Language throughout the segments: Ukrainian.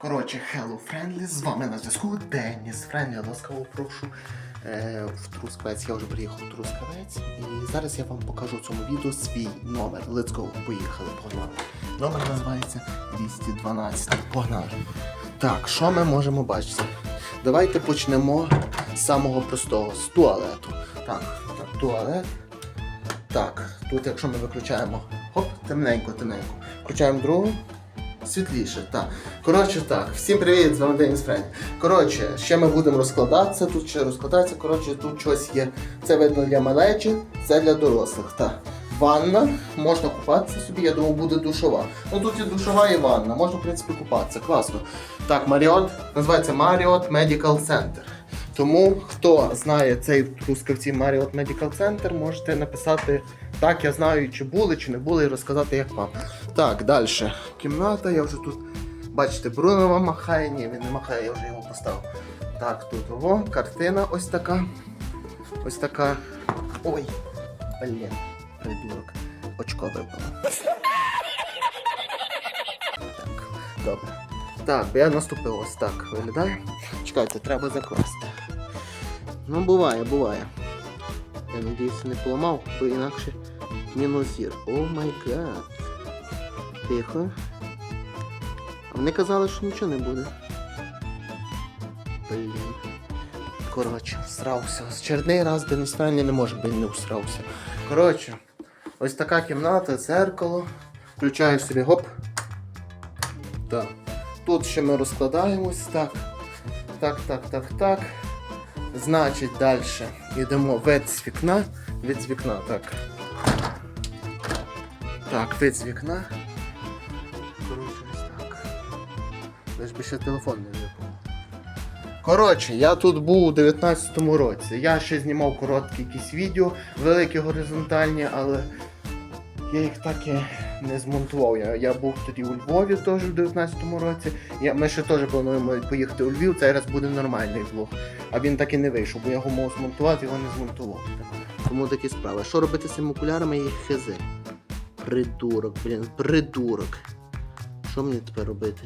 Коротше, Hello Friendly, з вами на зв'язку Деніс Френдлі, ласкаво прошу е, в Трускавець. Я вже приїхав в Трускавець і зараз я вам покажу в цьому відео свій номер. Let's go, поїхали, погнали. Номер називається 212. Погнали. Так, що ми можемо бачити? Давайте почнемо з самого простого, з туалету. Так, так, туалет. Так, тут якщо ми виключаємо, хоп, темненько, темненько. Включаємо другу. Світліше, так. Коротше, так. Всім привіт, з вами Деніс Френк. Коротше, ще ми будемо розкладатися, тут ще розкладатися. Коротше, тут щось є. Це видно для малечі, це для дорослих. Так. Ванна, можна купатися собі, я думаю, буде душова. Ну тут і душова, і ванна, можна, в принципі, купатися. Класно. Так, Marriott, називається Marriott Medical Center. Тому, хто знає цей в Трускавці Marriott Medical Center, можете написати так, я знаю, чи були, чи не були, і розказати, як вам. Так, далі. Кімната, я вже тут. Бачите, Бруно вам махає, ні, він не махає, я вже його поставив. Так, тут ого, картина ось така. Ось така. Ой, блін, придурок. Очко випало. Так, добре. Так, я наступив ось так. Виглядає. Чекайте, треба закласти. Ну, буває, буває. Я надіюся, не поламав, бо інакше мінус зір. О май гад. Тихо. А вони казали, що нічого не буде. Блін. Коротше, всрався. Черний раз Денис Френлі не може, бо він не всрався. Коротше, ось така кімната, дзеркало. Включаю собі гоп. Так. Тут ще ми розкладаємось. Так. Так, так, так, так. Значить, далі йдемо вид з вікна. Від з вікна, так. Так, вид з вікна. Коротше, ось так. Лиш би ще телефон не випав. Коротше, я тут був у 19-му році. Я ще знімав короткі якісь відео, великі горизонтальні, але я їх так і не змонтував. Я, я був тоді у Львові теж у 19-му році. Я, ми ще теж плануємо поїхати у Львів, цей раз буде нормальний влог. А він так і не вийшов, бо я його мав змонтувати, його не змонтував. Тому такі справи. Що робити з цими окулярами і хизи? Придурок, блін, придурок. Що мені тепер робити?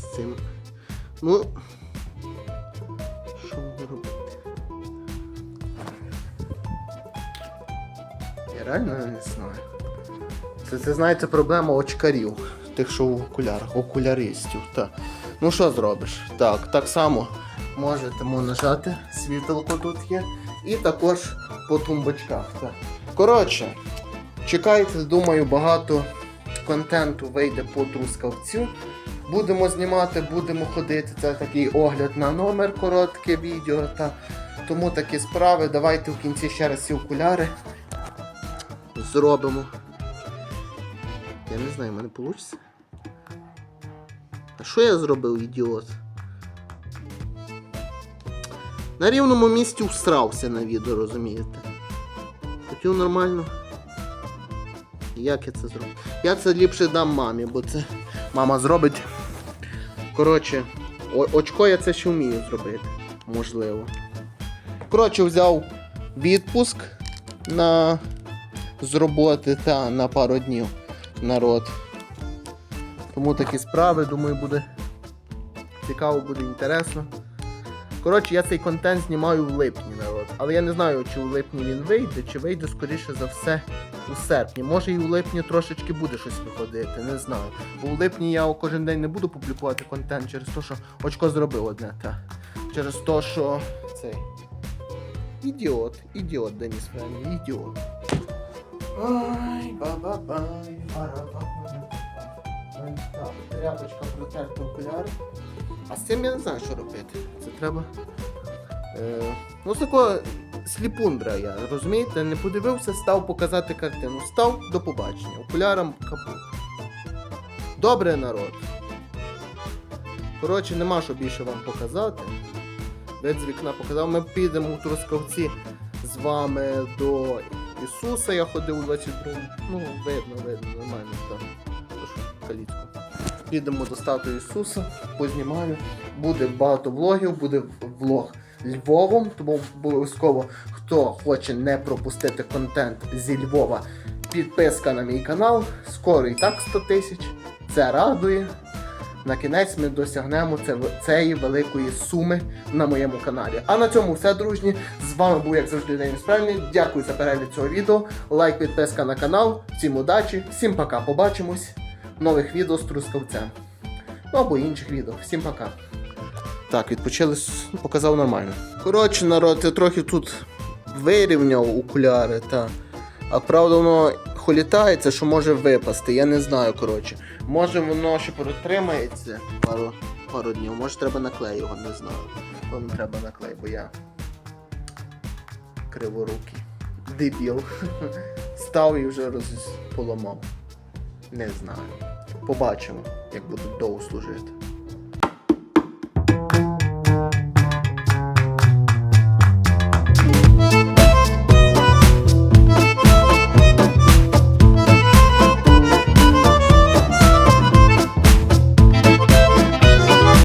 З цим. Ну. Що мені робити? Я реально не знаю. Це, це знаєте, проблема очкарів. Тих, що в окулярах, окуляристів. Так. Ну що зробиш? Так, так само можете нажати, світилко тут є. І також по тумбочках. Так. Коротше, чекайте, думаю, багато контенту вийде по трускавцю. Будемо знімати, будемо ходити. Це такий огляд на номер, коротке відео. Та... Тому такі справи. Давайте в кінці ще раз ці окуляри зробимо. Я не знаю, в мене вийде. А що я зробив, ідіот? На рівному місці всрався на відео, розумієте? Хотів нормально. Як я це зроблю? Я це ліпше дам мамі, бо це мама зробить. Коротше, очко я це ще вмію зробити. Можливо. Коротше, взяв відпуск на з роботи та на пару днів народ. Тому такі справи, думаю, буде цікаво, буде інтересно. Коротше, я цей контент знімаю в липні, народ. Але я не знаю, чи у липні він вийде, чи вийде, скоріше за все, у серпні. Може і у липні трошечки буде щось виходити, не знаю. Бо у липні я кожен день не буду публікувати контент через те, що очко зробив одне, та. Через те, що цей. Ідіот, ідіот, Деніс Френлі, ідіот. Ай, ба-ба-бай, тряпочка протерта окуляри. А з цим я не знаю, що робити. Це треба. Е, ну, з такого сліпундра я, розумієте? Не подивився, став показати картину. Став до побачення. Окулярам капут. Добре, народ. Коротше, нема що більше вам показати. Вид з вікна показав. Ми підемо у Трускавці з вами до Ісуса. Я ходив у 22-му. Ну, видно, видно, нормально так. Калітку. Підемо до статуї Ісуса, познімаю. Буде багато влогів, буде влог Львовом, тому обов'язково, хто хоче не пропустити контент зі Львова, підписка на мій канал. Скоро і так 100 тисяч. Це радує. на кінець ми досягнемо цієї великої суми на моєму каналі. А на цьому все, дружні. З вами був, як завжди, Денис Правильний. Дякую за перегляд цього відео. Лайк, підписка на канал. Всім удачі, всім пока. Побачимось нових відео з трускавцем. Ну або інших відео. Всім пока. Так, відпочили, ну, показав нормально. Коротше, народ, я трохи тут вирівняв окуляри, та. А правда воно холітається, що може випасти, я не знаю, коротше. Може воно ще протримається пару, пару днів, може треба наклей його, не знаю. Вам треба наклей, бо я криворукий. Дебіл. Став і вже роз... поламав. Не знаю. Побачимо, як буду довго служити.